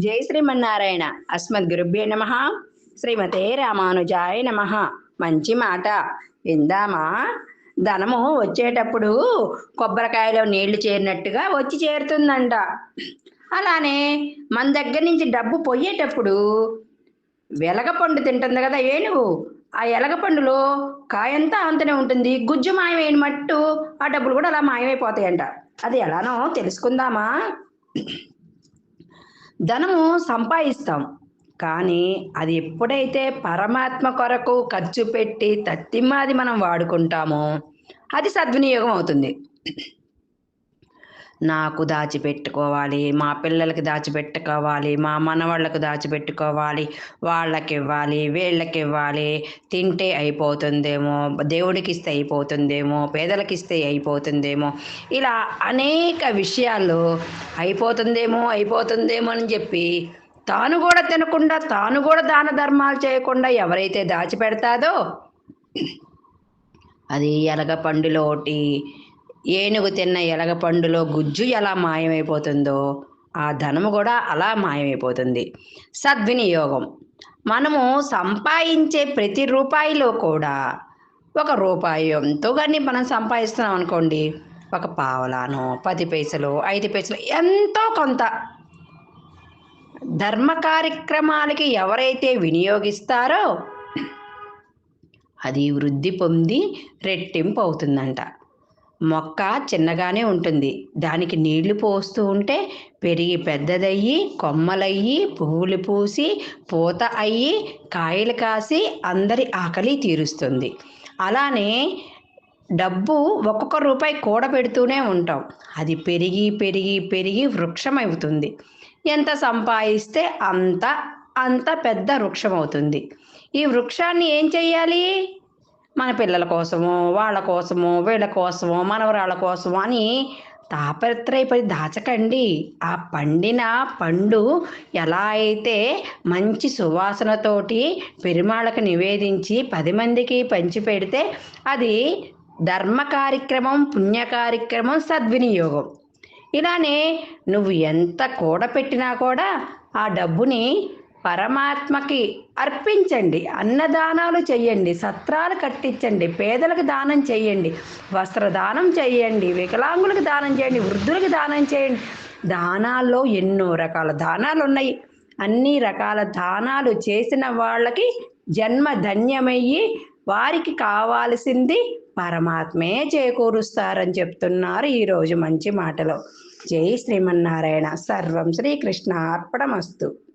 జై శ్రీమన్నారాయణ. అస్మద్ గురుభ్యే నమ. శ్రీమతే రామానుజాయ నమ. మంచి మాట. విందామా? ధనము వచ్చేటప్పుడు కొబ్బరికాయలో నీళ్ళు చేరినట్టుగా వచ్చి చేరుతుందంట. అలానే మన దగ్గర నుంచి డబ్బు పోయేటప్పుడు వెలగపండు తింటుంది కదా ఏనుగు. ఆ ఎలగపండులో కాయంతా అంతనే ఉంటుంది. గుజ్జు మాయమైన మట్టు ఆ డబ్బులు కూడా అలా మాయమైపోతాయంట. అది ఎలానో తెలుసుకుందామా? ధనము సంపాదిస్తాం. కానీ అది ఎప్పుడైతే పరమాత్మ కొరకు ఖర్చు పెట్టి తత్తిమ్మాది మనం వాడుకుంటామో అది సద్వినియోగం అవుతుంది. నాకు దాచిపెట్టుకోవాలి మా పిల్లలకి దాచిపెట్టుకోవాలి మా మనవాళ్ళకు దాచిపెట్టుకోవాలి వాళ్ళకి ఇవ్వాలి వీళ్ళకి ఇవ్వాలి తింటే అయిపోతుందేమో దేవుడికి ఇస్తే అయిపోతుందేమో పేదలకి ఇస్తే అయిపోతుందేమో. ఇలా అనేక విషయాలు అయిపోతుందేమో అయిపోతుందేమో అని చెప్పి తాను కూడా తినకుండా తాను కూడా దాన ధర్మాలు చేయకుండా ఎవరైతే దాచిపెడతాదో అది ఎలగ పండులోటి ఏనుగు తిన్న ఎలగ పండులో గుజ్జు ఎలా మాయమైపోతుందో ఆ ధనము కూడా అలా మాయమైపోతుంది. సద్వినియోగం. మనము సంపాదించే ప్రతి రూపాయిలో కూడా ఒక రూపాయి ఎంతో కానీ మనం సంపాదిస్తున్నాం అనుకోండి. ఒక పావలాను పది పైసలు ఐదు పైసలు ఎంతో కొంత. ధర్మ కార్యక్రమాలకి ఎవరైతే వినియోగిస్తారో అది వృద్ధి పొంది రెట్టింపు అవుతుందంట. మొక్క చిన్నగానే ఉంటుంది. దానికి నీళ్ళు పోస్తూ ఉంటే పెరిగి పెద్దదయ్యి కొమ్మలయ్యి పువ్వులు పూసి పూత అయ్యి కాయలు కాసి అందరి ఆకలి తీరుస్తుంది. అలానే డబ్బు ఒక్కొక్క రూపాయి కూడబెడుతూనే ఉంటాం. అది పెరిగి పెరిగి పెరిగి వృక్షం అవుతుంది ఎంత సంపాదిస్తే అంత అంత పెద్ద వృక్షం అవుతుంది ఈ వృక్షాన్ని ఏం చేయాలి మన పిల్లల కోసము వాళ్ళ కోసమో వీళ్ళ కోసమో మనవరాళ్ళ కోసమో అని తాపత్రయపడి దాచకండి. ఆ పండిన పండు ఎలా అయితే మంచి సువాసనతోటి పెరుమాళ్ళకు నివేదించి పది మందికి పంచి పెడితే అది ధర్మ కార్యక్రమం పుణ్య కార్యక్రమం సద్వినియోగం. ఇలానే నువ్వు ఎంత కూడపెట్టినా కూడా ఆ డబ్బుని పరమాత్మకి అర్పించండి అన్నదానాలు చేయండి సత్రాలు కట్టించండి పేదలకు దానం చేయండి వస్త్రదానం చేయండి వికలాంగులకు దానం చేయండి వృద్ధులకు దానం చేయండి. దానాల్లో ఎన్నో రకాల దానాలు ఉన్నాయి. అన్ని రకాల దానాలు చేసిన వాళ్ళకి జన్మ ధన్యమయ్యి వారికి కావాల్సింది పరమాత్మే చేకూరుస్తారని చెప్తున్నారు ఈరోజు మంచి మాటలో. జై శ్రీమన్నారాయణ. సర్వం శ్రీకృష్ణ అర్పణమస్తు